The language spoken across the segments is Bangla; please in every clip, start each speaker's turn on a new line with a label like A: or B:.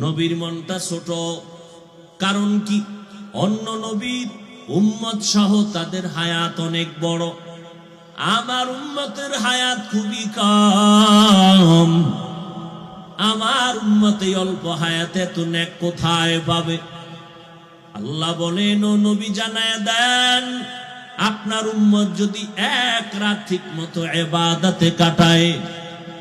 A: নবীর মনটা ছোট। কারণ কি? অন্য নবীর উম্মত সহ তাদের হায়াত অনেক বড়। আমার উম্মতের হায়াত খুবই কম। আমার উম্মতে অল্প হায়াতে তো নেক কোথায় পাবে? আল্লাহ বলেন, ও নবী জানায় দেন, আপনার উম্মত যদি এক রাত ঠিক মতো এবাদাতে কাটায়,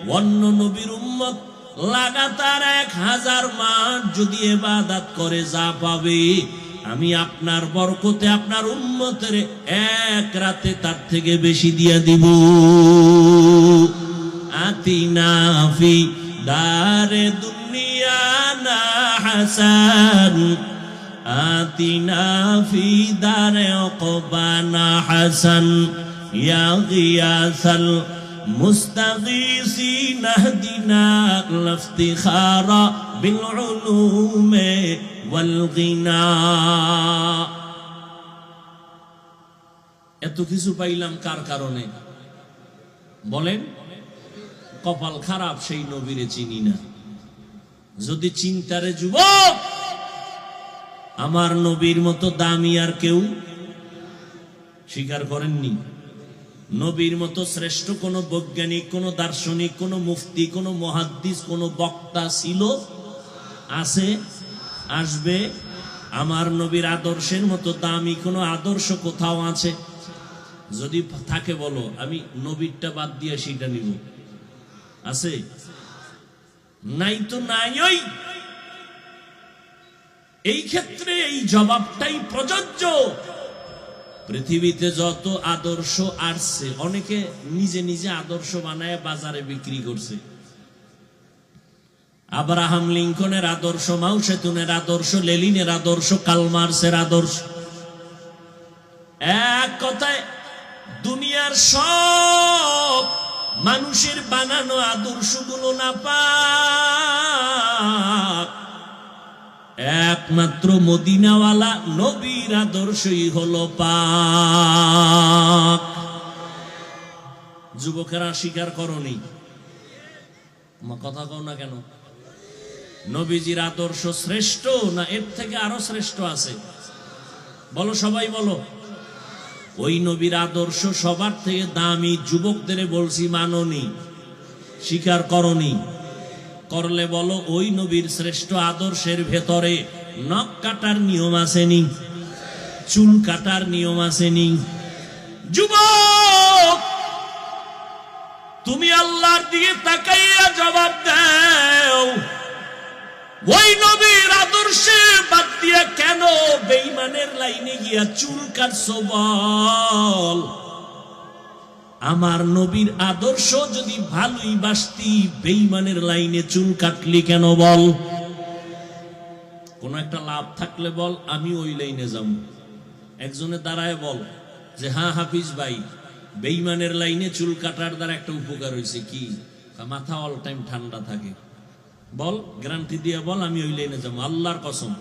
A: অন্য নবীর উম্মত লাগাতার এক হাজার মাস যদি এবাদাত করে যা পাবে, আমি আপনার বরকতে, আপনার উন্মতের এক রাতে তার থেকে বেশি দিয়া দিব। আতি নাফি দারে দুনিয়া না হাসান। আতি নাফি দারে অকবানা হাসান। ইয়া গিয়াসাল المستغيثين اهدنا الافتخار بالعلوم والغنى এত কিছু পাইলাম কার কারণে বলেন কপাল খারাপ সেই নবীরে চিনি না যদি চিন্তারে যুবক আমার নবীর মতো দামি আর কেউ স্বীকার করেননি নবীর মতো শ্রেষ্ঠ কোন বৈজ্ঞানিক, কোন দার্শনিক, কোন মুফতি, কোন মহাদ্দিস, কোন বক্তা ছিল? আছে, আসবে। আমার নবীর আদর্শের মতো দামি কোনো আদর্শ কোথাও আছে? যদি থাকে বলো, আমি নবীরটা বাদ দিয়ে সেটা নিব। আছে? নাই তো নাই ওই। এই ক্ষেত্রে এই জবাবটাই প্রযোজ্য। পৃথিবীতে যত আদর্শ আসছে, অনেকে নিজে নিজে আদর্শ বানায় বাজারে বিক্রি করছে। আব্রাহাম লিঙ্কনের আদর্শ মাউ সেতুনের আদর্শ, লেলিনের আদর্শ কালমার্সের আদর্শ। এক কথায়, দুনিয়ার সব মানুষের বানানো আদর্শগুলো না পাক একমাত্র মদিনাওয়ালা নবীর আদর্শই হলো পাক। যুবকেরা স্বীকার করনি। কথা কও না কেন? নবীজির আদর্শ শ্রেষ্ঠ না এর থেকে আরও শ্রেষ্ঠ আছে? বলো সবাই বলো। ওই নবীর আদর্শ সবার থেকে দামি যুবকদের বলছি মাননি, স্বীকার করনি। করলে বলো, ওই নবীর শ্রেষ্ঠ আদর্শের ভেতরে নখ কাটার নিয়ম আসেনি? চুল কাটার নিয়ম আসেনি? যুবক, তুমি আল্লাহর দিকে তাকাইয়া জবাব দাও। ওই নবীর আদর্শে বাদ দিয়া কেন বেইমানের লাইনে গিয়া চুল কাটছো বল? আমার নবীর আদর্শ যদি ভালোই বাসতি বেইমানের লাইনে চুল কাটলি কেন বল? কোন একটা লাভ থাকলে বল, আমি ওই লাইনে যাব একজনে দাঁড়ায় বল যে হ্যাঁ হাফিজ ভাই বেইমানের লাইনে চুল কাটার দ্বারা একটা উপকার হয়েছে কি? মাথা অল টাইম ঠান্ডা থাকে। বল গ্যারান্টি দিয়ে বল, আমি ওই লাইনে যাব আল্লাহর কসম।